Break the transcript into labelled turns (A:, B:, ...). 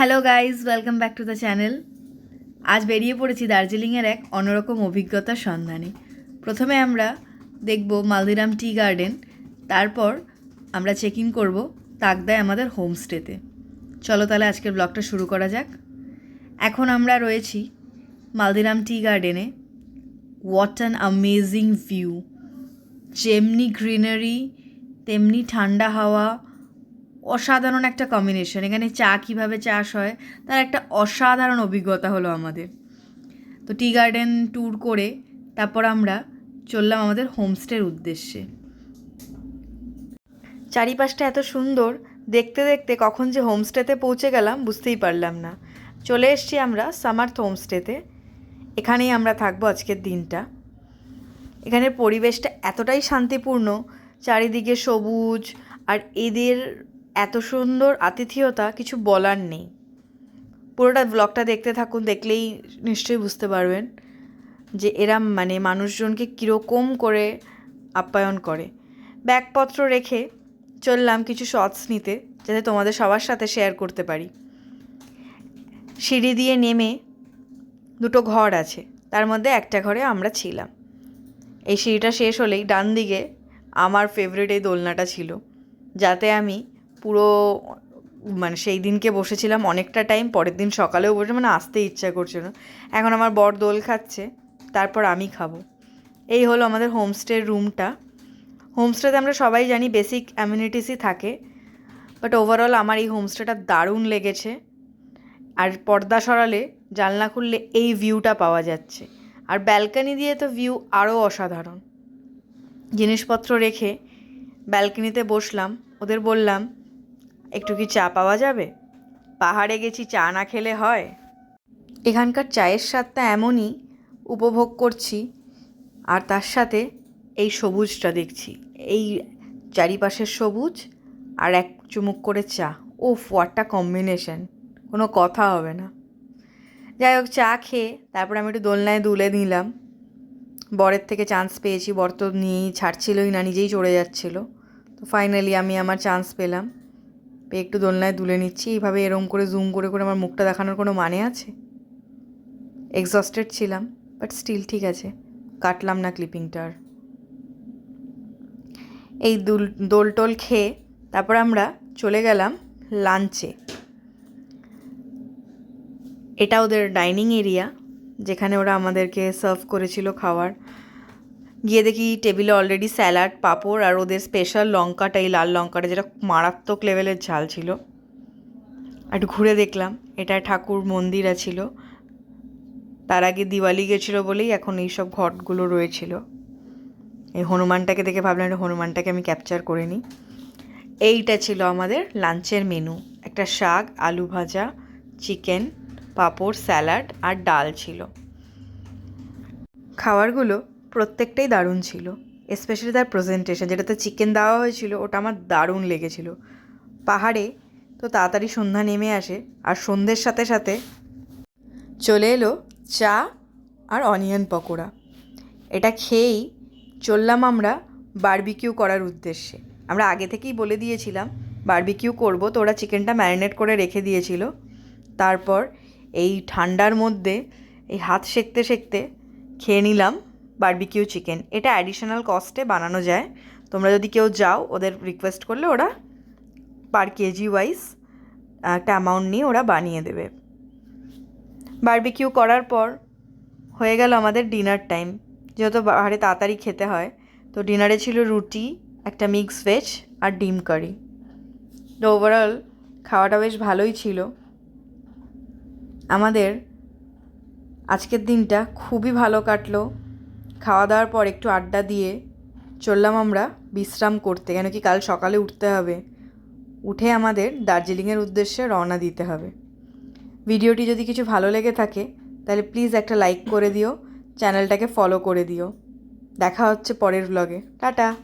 A: Hello guys welcome back to the channel আজ বেরিয়ে পড়েছি দার্জিলিংয়ের এক অন্যরকম অভিজ্ঞতার সন্ধানে। প্রথমে আমরা দেখব মালদিরাম টি গার্ডেন, তারপর আমরা চেক ইন করব তাকদায় আমাদের হোমস্টেতে। চলো তাহলে আজকের ব্লগটা শুরু করা যাক। এখন আমরা রয়েছি মালদিরাম টি গার্ডেনে। হোয়াট অ্যান অ্যামেজিং ভিউ যেমনি গ্রিনারি তেমনি ঠান্ডা হাওয়া অসাধারণ একটা কম্বিনেশন এখানে চা কীভাবে চাষ হয়, তার একটা অসাধারণ অভিজ্ঞতা হলো আমাদের। তো টি গার্ডেন ট্যুর করে তারপর আমরা চললাম আমাদের হোমস্টের উদ্দেশ্যে। চারিপাশটা এত সুন্দর, দেখতে দেখতে কখন যে হোমস্টেতে পৌঁছে গেলাম বুঝতেই পারলাম না। চলে এসছি আমরা সামার্থ হোমস্টেতে এখানেই আমরা থাকব আজকের দিনটা। এখানের পরিবেশটা এতটাই শান্তিপূর্ণ, চারিদিকে সবুজ, আর এদের এত সুন্দর আতিথেয়তা কিছু বলার নেই। পুরোটা ব্লগটা দেখতে থাকুন, দেখলেই নিশ্চয়ই বুঝতে পারবেন যে এরা মানে মানুষজনকে কীরকম করে আপ্যায়ন করে। ব্যাগপত্র রেখে চললাম কিছু শর্টস নিতে, যাতে তোমাদের সবার সাথে শেয়ার করতে পারি। সিঁড়ি দিয়ে নেমে দুটো ঘর আছে, তার মধ্যে একটা ঘরে আমরা ছিলাম। এই সিঁড়িটা শেষ হলেই ডান দিকে আমার ফেভারিট এই দোলনাটা ছিল, যাতে আমি পুরো মানে সেই দিনকে বসেছিলাম অনেকটা টাইম পরের দিন সকালেও বসে মানে আসতে ইচ্ছা করছিল। এখন আমার বর দোল খাচ্ছে, তারপর আমি খাব। এই হলো আমাদের হোমস্টের রুমটা হোমস্টেতে আমরা সবাই জানি বেসিক অ্যামিউনিটিসই থাকে বাট ওভারঅল আমার এই হোমস্টেটা দারুণ লেগেছে। আর পর্দা সরালে, জানলা খুললে এই ভিউটা পাওয়া যাচ্ছে। আর ব্যালকানি দিয়ে তো ভিউ আরও অসাধারণ। জিনিসপত্র রেখে ব্যালকনিতে বসলাম, ওদের বললাম একটু কি চা পাওয়া যাবে? পাহাড়ে গেছি, চা না খেলে হয়। এখানকার চায়ের স্বাদটা এমনই, উপভোগ করছি, আর তার সাথে এই সবুজটা দেখছি। এই চারিপাশের সবুজ আর এক চুমুক করে চা। ও ফোয়ারটা কম্বিনেশন কোনো কথা হবে না। যাই হোক, চা খেয়ে তারপর আমি একটু দোলনায় দুলে নিলাম। বরের থেকে চান্স পেয়েছি, বর তো নিয়েই ছাড়ছিলই না, নিজেই চড়ে যাচ্ছিল। তো ফাইনালি আমি আমার চান্স পেলাম। একটু দোলনায় দুলে নিচ্ছি, এইভাবে এরম করে জুম করে করে আমার মুখটা দেখানোর কোনো মানে আছে? এক্সস্টেড ছিলাম বাট স্টিল ঠিক আছে, কাটলাম না ক্লিপিংটার এই দুল দোল টোল খেয়ে তারপর আমরা চলে গেলাম লাঞ্চে এটা ওদের ডাইনিং এরিয়া যেখানে ওরা আমাদেরকে সার্ভ করেছিল খাবার গিয়ে দেখি টেবিলে অলরেডি স্যালাড পাঁপড় আর ওদের স্পেশাল লঙ্কাটা, এই লাল লঙ্কাটা যেটা মারাত্মক লেভেলের ঝাল ছিল। একটু ঘুরে দেখলাম এটা ঠাকুর মন্দির ছিল। তার আগে দিওয়ালি গেছিল বলেই এখন এইসব ঘটগুলো রয়েছিল। এই হনুমানটাকে দেখে ভাবলাম, এটা হনুমানটাকে আমি ক্যাপচার করে নিই। এইটা ছিল আমাদের লাঞ্চের মেনু একটা শাক, আলু ভাজা চিকেন পাঁপড় স্যালাড আর ডাল ছিল। খাবারগুলো প্রত্যেকটাই দারুণ ছিল স্পেশালি তার প্রেজেন্টেশন যেটাতে চিকেন দেওয়া হয়েছিল, ওটা আমার দারুণ লেগেছিল। পাহাড়ে তো তাড়াতাড়ি সন্ধ্যা নেমে আসে, আর সন্ধ্যের সাথে সাথে চলে এলো চা আর অনিয়ন পকোড়া। এটা খেয়েই চললাম আমরা বারবিকিউ করার উদ্দেশ্যে। আমরা আগে থেকেই বলে দিয়েছিলাম বারবিকিউ করব, তো ওরা চিকেনটা ম্যারিনেট করে রেখে দিয়েছিল। তারপর এই ঠান্ডার মধ্যে এই হাত সেঁকতে সেঁকতে খেয়ে নিলাম। বারবিকিউ চিকেন এটা অ্যাডিশনাল কস্টে বানানো যায়। তোমরা যদি কেউ যাও, ওদের রিকোয়েস্ট করলে ওরা পার কেজি ওয়াইজ একটা অ্যামাউন্ট নিয়ে ওরা বানিয়ে দেবে। বারবিকিউ করার পর হয়ে গেল আমাদের ডিনার টাইম যেহেতু বাহারে তাড়াতাড়ি খেতে হয়, তো ডিনারে ছিল রুটি, একটা মিক্স ভেজ আর ডিম কারি তো ওভারঅল খাওয়াটা বেশ ভালোই ছিল। আমাদের আজকের দিনটা খুবই ভালো কাটলো। খাওয়া দাওয়ার পর একটু আড্ডা দিয়ে চললাম আমরা বিশ্রাম করতে। কেন কি কাল সকালে উঠতে হবে। উঠে আমাদের দার্জিলিংয়ের উদ্দেশ্যে রওনা দিতে হবে। ভিডিওটি যদি কিছু ভালো লেগে থাকে, তাহলে প্লিজ একটা লাইক করে দিও, চ্যানেলটাকে ফলো করে দিও। দেখা হচ্ছে পরের ব্লগে টাটা!